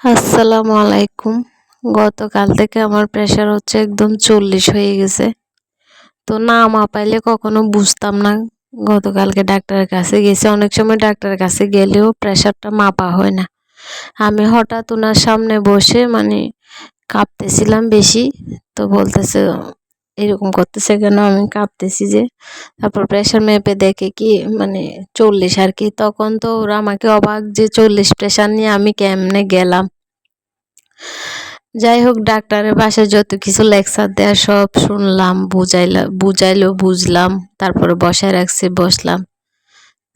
আসসালামু আলাইকুম। গতকাল থেকে আমার প্রেশার হচ্ছে একদম চল্লিশ হয়ে গেছে। তো না মাপাইলে কখনো বুঝতাম না। গতকালকে ডাক্তারের কাছে গেছে। অনেক সময় ডাক্তারের কাছে গেলেও প্রেশারটা মাপা হয় না। আমি হঠাৎ ওনার সামনে বসে মানে কাঁপতেছিলাম বেশি। তো বলতেছে এরকম করতেছে কেন? আমি কাঁপতেছি যে, তারপর প্রেশার মেপে দেখে কি মানে চল্লিশ আর কি। তখন তো ওরা আমাকে অবাক যে চল্লিশ প্রেশার নিয়ে আমি কেমনে গেলাম। যাই হোক, ডাক্তারের বাসায় যত কিছু লেকচার দেয় সব শুনলাম, বুঝাইলা, বুঝাইলো, বুঝলাম। তারপরে বসায় রাখছে, বসলাম।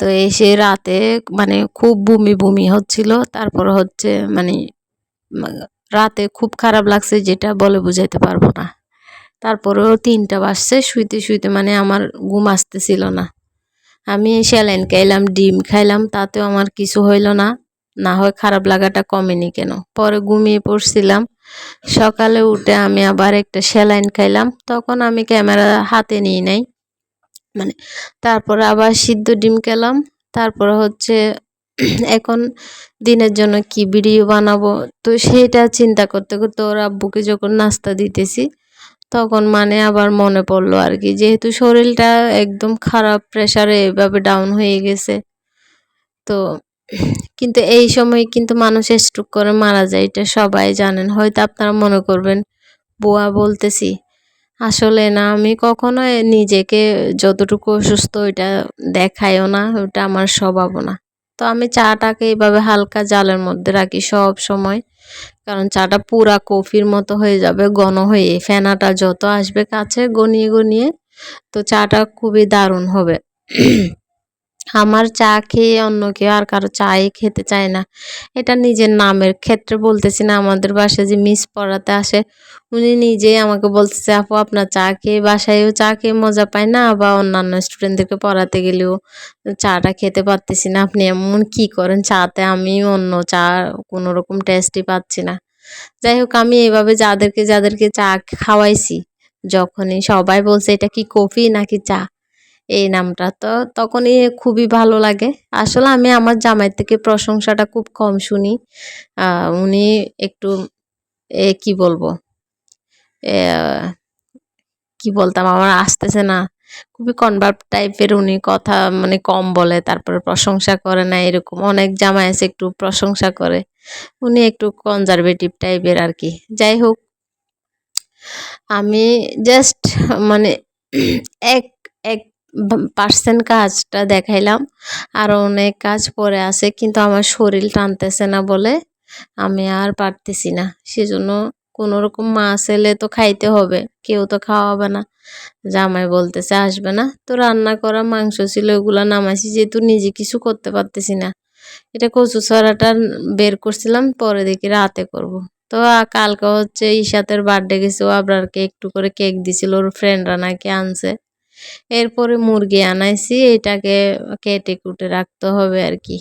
তো এসে রাতে মানে খুব বুমি বুমি হচ্ছিল। তারপর হচ্ছে মানে রাতে খুব খারাপ লাগছে, যেটা বলে বুঝাইতে পারব না। তারপরেও তিনটা বাজছে, শুইতে শুইতে মানে আমার ঘুম আসতেছিল না। আমি স্যালাইন খাইলাম, ডিম খাইলাম, তাতেও আমার কিছু হইল না। না হয় খারাপ লাগাটা কমেনি কেন? পরে ঘুমিয়ে পড়ছিলাম। সকালে উঠে আমি আবার একটা স্যালাইন খাইলাম। তখন আমি ক্যামেরা হাতে নিই নাই। মানে তারপরে আবার সিদ্ধ ডিম খেলাম। তারপরে হচ্ছে এখন দিনের জন্য কি ভিডিও বানাবো? তো সেটা চিন্তা করতে করতে ওর আব্বুকে যখন নাস্তা দিতেছি তখন মানে আবার মনে পড়ল আর কি যেহেতু শরীরটা একদম খারাপ প্রেশারে এভাবে ডাউন হয়ে গেছে, তো কিন্তু এই সময় কিন্তু মানুষ স্ট্রোক করে মারা যায়, এটা সবাই জানেন। হয়তো আপনারা মনে করবেন, বুয়া, বলতেছি, আসলে না, আমি কখনো নিজেকে যতটুকু অসুস্থ, ওইটা দেখাইও না ওটা আমার স্বভাবও না। তো আমি চাটাকে এইভাবে হালকা জালের মধ্যে রাখি সব সময়। কারণ চাটা পুরা কফির মতো হয়ে যাবে, ঘন হয়ে, ফেনাটা যত আসবে কাছে গনিয়ে গনিয়ে, তো চাটা খুবই দারুণ হবে। আমার চা খেয়ে অন্য কেউ আর কারও চাই খেতে চায় না। এটা নিজের নামের ক্ষেত্রে বলতেছি না, আমাদের বাসায় যে মিস পড়াতে আসে, উনি নিজেই আমাকে বলতেছে, আপু, আপনার চা খেয়ে বাসায়ও চা খেয়ে মজা পায় না? বা অন্যান্য স্টুডেন্টদেরকে পড়াতে গেলেও চাটা খেতে পারতেছি না। আপনি এমন কি করেন? চাতে আমি অন্য চা কোনো রকম টেস্টই পাচ্ছি না। যাই হোক, আমি এভাবে যাদেরকে যাদেরকে চা খাওয়াইছি, যখনই সবাই বলছে, এটা কি কফি নাকি চা? এই নামটা। তো তখনই খুবই ভালো লাগে। আসলে আমি আমার জামাই থেকে প্রশংসাটা খুব কম শুনি। উনি একটু, এ, কি বলব? কি বলতাম? আমার আসতেছে না। খুবই কনভার্ট টাইপের উনি কথা মানে কম বলে, তারপরে প্রশংসা করে না, এরকম অনেক জামাই আছে একটু প্রশংসা করে। উনি একটু কনজারভেটিভ টাইপের আর কি যাই হোক, আমি জাস্ট মানে এক এক পার্সেন্ট কাজটা দেখাইলাম। আরও অনেক কাজ পরে আছে, কিন্তু আমার শরীর টানতেছে না বলে আমি আর পারতেছি না। সেজন্য কোনো রকম মাছ এলে তো খাইতে হবে, কেউ তো খাওয়াবে না। জামাই বলতেছে, আসবে না। তো রান্না করা মাংস ছিল, ওগুলো নামাইছি, যেহেতু নিজে কিছু করতে পারতেছি না। এটা কচু ছড়াটা বের করছিলাম, পরে দেখি রাতে করব। তো কালকে হচ্ছে ইশাতের বার্থডে গেছে, ও আবরারকে একটু করে কেক দিছিল, ওর ফ্রেন্ডরা নাকি আনছে। এরপরে মুরগি আনাইছি, এটাকে কেটে কুটে রাখতে হবে আর কি।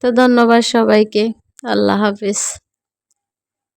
তো ধন্যবাদ সবাইকে, আল্লাহ হাফিজ।